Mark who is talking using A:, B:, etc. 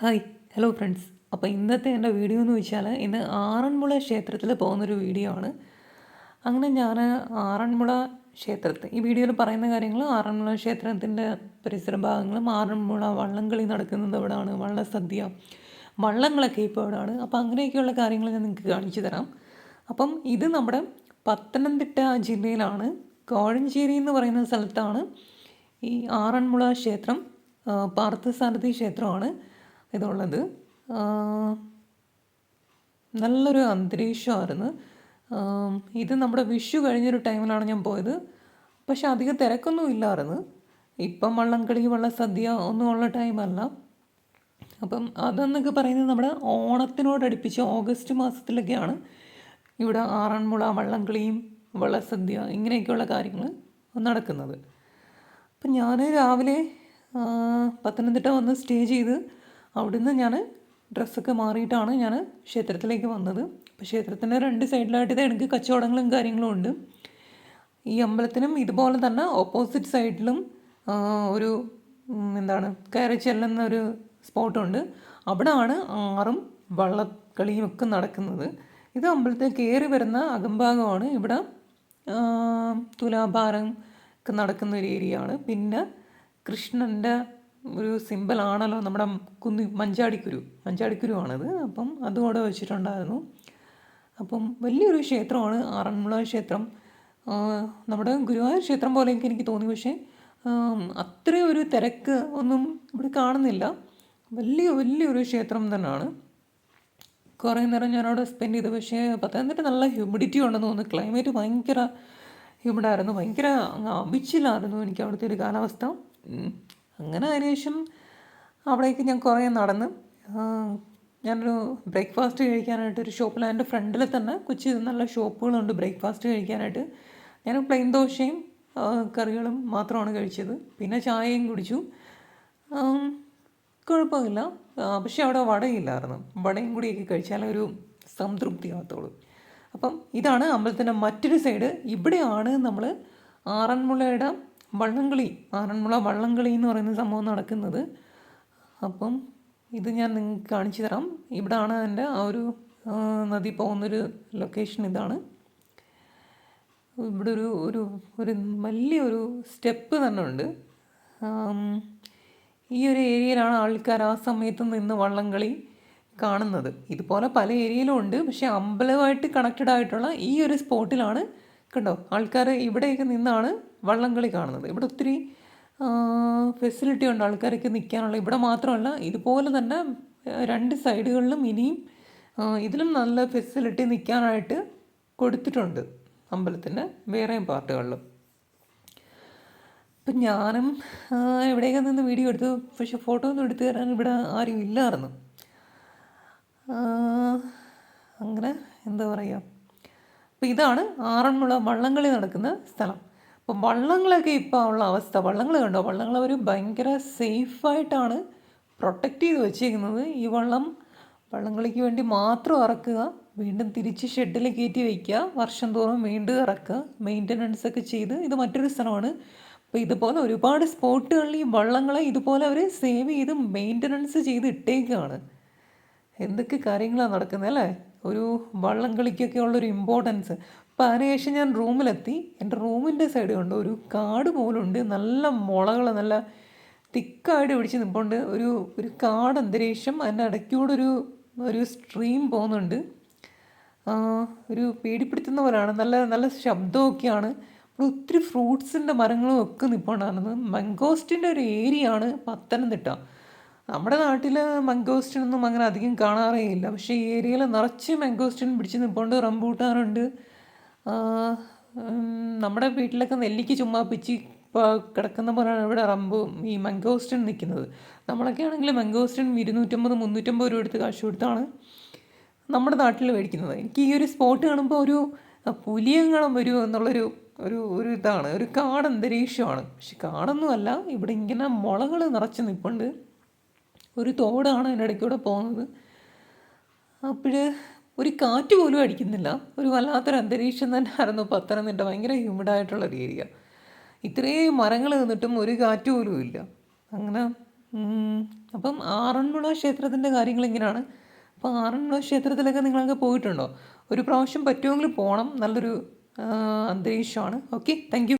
A: Hi hello friends. അപ്പോൾ ഇന്നത്തെ എന്റെ വീഡിയോ എന്ന് വെച്ചാൽ ഇന്ന് ആറന്മുള ക്ഷേത്രത്തിൽ പോകുന്നൊരു വീഡിയോ ആണ്. അങ്ങനെ ഞാൻ ആറന്മുള ക്ഷേത്രത്തിൽ ഈ വീഡിയോയിൽ പറയുന്ന കാര്യങ്ങൾ ആറന്മുള ക്ഷേത്രത്തിന്റെ പരിസര ഭാഗങ്ങളും ആറന്മുള വള്ളംകളി നടക്കുന്നത് എവിടെയാണ് വള്ളസദ്യ വള്ളങ്ങളൊക്കെ ഇപ്പോൾ എവിടെയാണ് അപ്പോൾ അങ്ങനെയൊക്കെയുള്ള കാര്യങ്ങൾ ഞാൻ നിങ്ങൾക്ക് കാണിച്ചു തരാം. അപ്പം ഇത് നമ്മുടെ പത്തനംതിട്ട ജില്ലയിലാണ്. കോഴഞ്ചേരി എന്ന് പറയുന്ന സ്ഥലത്താണ് ഈ ആറന്മുള ക്ഷേത്രം പാർത്ഥസാരഥി ക്ഷേത്രമാണ്. ഇതുള്ളത്. നല്ലൊരു അന്തരീക്ഷമായിരുന്നു. ഇത് നമ്മുടെ വിഷു കഴിഞ്ഞൊരു ടൈമിലാണ് ഞാൻ പോയത്. പക്ഷെ അധികം തിരക്കൊന്നും ഇല്ലായിരുന്നു. ഇപ്പം വള്ളംകളി ഒന്നും ഉള്ള ടൈമല്ല. അപ്പം അതെന്നൊക്കെ പറയുന്നത് നമ്മുടെ ഓണത്തിനോടടുപ്പിച്ച് ഓഗസ്റ്റ് മാസത്തിലൊക്കെയാണ് ഇവിടെ ആറന്മുള വള്ളംകളിയും വള്ളസദ്യ ഇങ്ങനെയൊക്കെയുള്ള കാര്യങ്ങൾ നടക്കുന്നത്. അപ്പം ഞാൻ രാവിലെ പത്തനംതിട്ട വന്ന് സ്റ്റേ ചെയ്ത് അവിടുന്ന് ഞാൻ ഡ്രസ്സൊക്കെ മാറിയിട്ടാണ് ഞാൻ ക്ഷേത്രത്തിലേക്ക് വന്നത്. അപ്പോൾ ക്ഷേത്രത്തിന്റെ രണ്ട് സൈഡിലായിട്ട് എനിക്ക് കച്ചവടങ്ങളും കാര്യങ്ങളും ഉണ്ട്. ഈ അമ്പലത്തിനും ഇതുപോലെ തന്നെ ഓപ്പോസിറ്റ് സൈഡിലും ഒരു എന്താണ് കയറി ചെല്ലുന്ന ഒരു സ്പോട്ടുണ്ട്. അവിടെയാണ് ആറും വള്ളക്കളിയും ഒക്കെ നടക്കുന്നത്. ഇത് അമ്പലത്തിൽ കയറി വരുന്ന അകംഭാഗമാണ്. ഇവിടെ തുലാഭാരം ഒക്കെ നടക്കുന്ന ഒരു ഏരിയ ആണ് പിന്നെ കൃഷ്ണന്റെ ഒരു സിമ്പിളാണല്ലോ നമ്മുടെ കുന്നി മഞ്ചാടിക്കുരു. മഞ്ചാടിക്കുരു ആണിത് അപ്പം അതും അവിടെ വെച്ചിട്ടുണ്ടായിരുന്നു. അപ്പം വലിയൊരു ക്ഷേത്രമാണ് ആറന്മുള ക്ഷേത്രം. നമ്മുടെ ഗുരുവായൂർ ക്ഷേത്രം പോലെയൊക്കെ എനിക്ക് തോന്നി. പക്ഷേ അത്രയും ഒരു തിരക്ക് ഒന്നും ഇവിടെ കാണുന്നില്ല. വലിയ വലിയൊരു ക്ഷേത്രം തന്നെയാണ്. കുറേ നേരം ഞാനവിടെ സ്പെൻഡ് ചെയ്തു. പക്ഷേ പത്തനംതിട്ട നല്ല ഹ്യൂമിഡിറ്റി ഉണ്ടെന്ന് തോന്നുന്നു. ക്ലൈമറ്റ് ഭയങ്കര ഹ്യൂമിഡായിരുന്നു ഭയങ്കര അവിച്ചിലായിരുന്നു എനിക്ക് അവിടുത്തെ ഒരു കാലാവസ്ഥ. അങ്ങനെ അതിനുശേഷം അവിടേക്ക് ഞാൻ കുറേ നടന്ന് ഞാനൊരു ബ്രേക്ക്ഫാസ്റ്റ് കഴിക്കാനായിട്ട് ഒരു ഷോപ്പിൽ എന്റെ ഫ്രണ്ടിൽ തന്നെ കൊച്ചി നല്ല ഷോപ്പുകളുണ്ട് ബ്രേക്ക്ഫാസ്റ്റ് കഴിക്കാനായിട്ട്. ഞാൻ പ്ലെയിൻ ദോശയും കറികളും മാത്രമാണ് കഴിച്ചത്. പിന്നെ ചായയും കുടിച്ചു. കുഴപ്പമില്ല. പക്ഷെ അവിടെ വടയില്ലായിരുന്നു. വടയും കൂടിയൊക്കെ കഴിച്ചാൽ ഒരു സംതൃപ്തി ആകത്തുള്ളൂ. അപ്പം ഇതാണ് അമ്പലത്തിന്റെ മറ്റൊരു സൈഡ്. ഇവിടെയാണ് നമ്മൾ ആറന്മുളയുടെ വള്ളംകളി ആറന്മുള വള്ളംകളി എന്ന് പറയുന്ന സംഭവം നടക്കുന്നത്. അപ്പം ഇത് ഞാൻ നിങ്ങൾക്ക് കാണിച്ചു തരാം. ഇവിടാണ് എന്റെ ആ ഒരു നദി പോകുന്നൊരു ലൊക്കേഷൻ ഇതാണ്. ഇവിടെ ഒരു ഒരു ഒരു വലിയൊരു സ്റ്റെപ്പ് തന്നെ ഉണ്ട്. ഈ ഒരു ഏരിയയിലാണ് ആൾക്കാർ ആ സമയത്ത് നിന്ന് വള്ളംകളി കാണുന്നത്. ഇതുപോലെ പല ഏരിയയിലും ഉണ്ട്. പക്ഷേ അമ്പലമായിട്ട് കണക്റ്റഡ് ആയിട്ടുള്ള ഈ ഒരു സ്പോട്ടിലാണ് കണ്ടോ? ആൾക്കാർ ഇവിടെയൊക്കെ നിന്നാണ് വള്ളംകളി കാണുന്നത്. ഇവിടെ ഒത്തിരി ഫെസിലിറ്റി ഉണ്ട് ആൾക്കാർക്ക് നിൽക്കാനുള്ള ഇവിടെ മാത്രമല്ല ഇതുപോലെ തന്നെ രണ്ട് സൈഡുകളിലും ഇനിയും ഇതിലും നല്ല ഫെസിലിറ്റി നിൽക്കാനായിട്ട് കൊടുത്തിട്ടുണ്ട് അമ്പലത്തിന്റെ വേറെയും പാർട്ടുകളിലും. അപ്പം ഞാനും എവിടെയൊക്കെ നിന്ന് വീഡിയോ എടുത്തു. പക്ഷെ ഫോട്ടോ ഒന്നും എടുത്തു തരാൻ ഇവിടെ ആരും ഇല്ലായിരുന്നു. അങ്ങനെ എന്താ പറയുക? അപ്പോൾ ഇതാണ് ആറന്മുള വള്ളംകളി നടക്കുന്ന സ്ഥലം. അപ്പം വള്ളങ്ങളൊക്കെ ഇപ്പോൾ ഉള്ള അവസ്ഥ വള്ളങ്ങൾ കണ്ടോ? വള്ളങ്ങൾ അവർ ഭയങ്കര സേഫായിട്ടാണ് പ്രൊട്ടക്റ്റ് ചെയ്ത് വെച്ചിരിക്കുന്നത്. ഈ വള്ളം വള്ളംകളിക്ക് വേണ്ടി മാത്രം ഇറക്കുക വീണ്ടും തിരിച്ച് ഷെഡിൽ കയറ്റി വയ്ക്കുക വർഷം തോറും വീണ്ടും ഇറക്കുക മെയിന്റനൻസ് ഒക്കെ ചെയ്ത് ഇത് മറ്റൊരു സ്ഥലമാണ്. അപ്പോൾ ഇതുപോലെ ഒരുപാട് സ്പോട്ടുകളിൽ ഈ വള്ളങ്ങളെ ഇതുപോലെ അവർ സേവ് ചെയ്ത് മെയിന്റനൻസ് ചെയ്ത് ഇട്ടേക്കാണ്. എന്തൊക്കെ കാര്യങ്ങളാണ് നടക്കുന്നത് അല്ലേ? ഒരു വള്ളം കളിക്കൊക്കെ ഉള്ളൊരു ഇമ്പോർട്ടൻസ് അപ്പോൾ അതിനുശേഷം ഞാൻ റൂമിലെത്തി. എന്റെ റൂമിന്റെ സൈഡ് കൊണ്ട് ഒരു കാട് പോലുണ്ട്. നല്ല മുളകൾ നല്ല തിക്കായിട്ട് പിടിച്ച് നിൽപ്പുണ്ട് ഒരു ഒരു കാട് അന്തരീക്ഷം അതിന്റെ ഇടയ്ക്കൂടെ ഒരു ഒരു സ്ട്രീം പോകുന്നുണ്ട് ഒരു പേടിപ്പിടുത്തുന്ന പോലെയാണ്. നല്ല നല്ല ശബ്ദമൊക്കെയാണ്. അപ്പോൾ ഒത്തിരി ഫ്രൂട്ട്സിന്റെ മരങ്ങളും ഒക്കെ നിൽപ്പുണ്ടായിരുന്നത് മംഗോസ്റ്റിന്റെ ഒരു ഏരിയ ആണ് പത്തനംതിട്ട. നമ്മുടെ നാട്ടിൽ മംഗോസ്റ്റിനൊന്നും അങ്ങനെ അധികം കാണാറേ ഇല്ല പക്ഷേ ഈ ഏരിയയിൽ നിറച്ച് മംഗോസ്റ്റിൻ പിടിച്ച് നിൽപ്പുണ്ട് റംബൂട്ടാനുണ്ട്. നമ്മുടെ വീട്ടിലൊക്കെ നെല്ലിക്ക് ചുമ്മാ പിച്ചി കിടക്കുന്ന പോലെയാണ് ഇവിടെ റംബു ഈ മംഗോസ്റ്റിൻ നിൽക്കുന്നത് നമ്മളൊക്കെ ആണെങ്കിൽ മംഗോസ്റ്റിൻ ഇരുന്നൂറ്റമ്പത് മുന്നൂറ്റമ്പത് രൂപ എടുത്ത് കാശ് കൊടുത്താണ് നമ്മുടെ നാട്ടിൽ മേടിക്കുന്നത്. എനിക്ക് ഈ ഒരു സ്പോട്ട് കാണുമ്പോൾ ഒരു പുലിയങ്ങളും വരും എന്നുള്ളൊരു ഒരു ഒരു ഇതാണ്. ഒരു കാടന്തരീക്ഷമാണ് പക്ഷെ കാടൊന്നുമല്ല. ഇവിടെ ഇങ്ങനെ മുളകൾ നിറച്ച് നിൽപ്പുണ്ട് ഒരു തോടാണ് അതിന്റെ ഇടയ്ക്കൂടെ പോകുന്നത്. അപ്പോൾ ഒരു കാറ്റ് പോലും അടിക്കുന്നില്ല. ഒരു വല്ലാത്തൊരു അന്തരീക്ഷം തന്നെ ആയിരുന്നു പത്തനംതിട്ട. ഭയങ്കര ഹ്യൂമിഡായിട്ടുള്ളൊരു ഏരിയ ഇത്രയും മരങ്ങൾ നിന്നിട്ടും ഒരു കാറ്റ് പോലും ഇല്ല. അങ്ങനെ അപ്പം ആറന്മുള ക്ഷേത്രത്തിന്റെ കാര്യങ്ങൾ ഇങ്ങനെയാണ്. അപ്പോൾ ആറന്മുള ക്ഷേത്രത്തിലൊക്കെ നിങ്ങളൊക്കെ പോയിട്ടുണ്ടോ? ഒരു പ്രാവശ്യം പറ്റുമെങ്കിൽ പോകണം നല്ലൊരു അന്തരീക്ഷമാണ്. Okay thank